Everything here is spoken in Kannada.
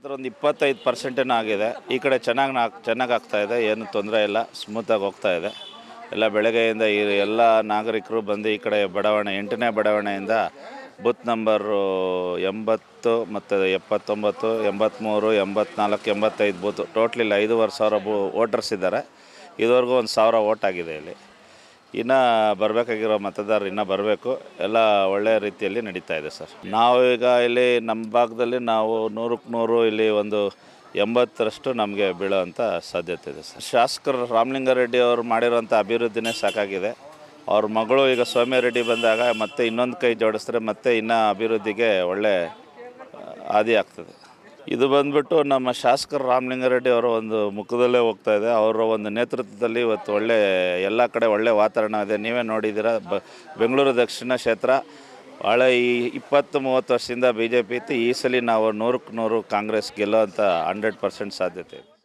ಹತ್ರ ಒಂದು ಇಪ್ಪತ್ತೈದು ಪರ್ಸೆಂಟೇನೋ ಆಗಿದೆ. ಈ ಕಡೆ ಚೆನ್ನಾಗಿ ನಾ ಚೆನ್ನಾಗಿ ಆಗ್ತಾ ಇದೆ. ಏನು ತೊಂದರೆ ಇಲ್ಲ. ಸ್ಮೂತಾಗಿ ಹೋಗ್ತಾ ಇದೆ. ಎಲ್ಲ ಬೆಳಗ್ಗೆಯಿಂದ ಈ ಎಲ್ಲ ನಾಗರಿಕರು ಬಂದು ಈ ಕಡೆ ಬಡಾವಣೆ, ಎಂಟನೇ ಬಡಾವಣೆಯಿಂದ ಬೂತ್ ನಂಬರು ಎಂಬತ್ತು ಮತ್ತು ಎಪ್ಪತ್ತೊಂಬತ್ತು ಎಂಬತ್ತ್ಮೂರು ಎಂಬತ್ನಾಲ್ಕು, ಎಂಬತ್ತೈದು ಬೂತ್. ಟೋಟ್ಲಿಲ್ಲ ಐದೂವರೆ ಸಾವಿರ ಬೂ ವೋಟರ್ಸ್ ಇದ್ದಾರೆ. ಇದುವರೆಗೂ ಒಂದು ಸಾವಿರ ಓಟ್ ಆಗಿದೆ ಇಲ್ಲಿ. ಇನ್ನು ಬರಬೇಕಾಗಿರೋ ಮತದಾರರು ಇನ್ನೂ ಬರಬೇಕು. ಎಲ್ಲ ಒಳ್ಳೆಯ ರೀತಿಯಲ್ಲಿ ನಡೀತಾ ಇದೆ ಸರ್. ನಾವು ಈಗ ಇಲ್ಲಿ ನಮ್ಮ ಭಾಗದಲ್ಲಿ ನಾವು ನೂರಕ್ಕೆ ನೂರು, ಇಲ್ಲಿ ಒಂದು ಎಂಬತ್ತರಷ್ಟು ನಮಗೆ ಬೀಳೋವಂಥ ಸಾಧ್ಯತೆ ಇದೆ ಸರ್. ಶಾಸಕರು ರಾಮಲಿಂಗಾರೆಡ್ಡಿ ಅವರು ಮಾಡಿರೋಂಥ ಅಭಿವೃದ್ಧಿನೇ ಸಾಕಾಗಿದೆ. ಅವ್ರ ಮಗಳು ಈಗ ಸೌಮ್ಯ ರೆಡ್ಡಿ ಬಂದಾಗ ಮತ್ತೆ ಇನ್ನೊಂದು ಕೈ ಜೋಡಿಸಿದ್ರೆ ಮತ್ತೆ ಇನ್ನೂ ಅಭಿವೃದ್ಧಿಗೆ ಒಳ್ಳೆ ಆದಿ ಆಗ್ತದೆ. ಇದು ಬಂದ್ಬಿಟ್ಟು ನಮ್ಮ ಶಾಸಕರು ರಾಮಲಿಂಗಾರೆಡ್ಡಿ ಅವರ ಒಂದು ಮುಖದಲ್ಲೇ ಹೋಗ್ತಾ ಇದೆ. ಅವರ ಒಂದು ನೇತೃತ್ವದಲ್ಲಿ ಇವತ್ತು ಒಳ್ಳೆ ಎಲ್ಲ ಕಡೆ ಒಳ್ಳೆ ವಾತಾವರಣ ಇದೆ. ನೀವೇ ನೋಡಿದ್ದೀರ, ಬ, ಬೆಂಗಳೂರು ದಕ್ಷಿಣ ಕ್ಷೇತ್ರ. ಭಾಳ ಈ ಇಪ್ಪತ್ತು ಮೂವತ್ತು ವರ್ಷದಿಂದ ಬಿ ಜೆ ಪಿ ಇತ್ತು. ಈ ಸಲ ನಾವು ನೂರಕ್ಕೆ ನೂರು ಕಾಂಗ್ರೆಸ್ ಗೆಲ್ಲೋ ಅಂತ ಹಂಡ್ರೆಡ್ ಪರ್ಸೆಂಟ್ ಸಾಧ್ಯತೆ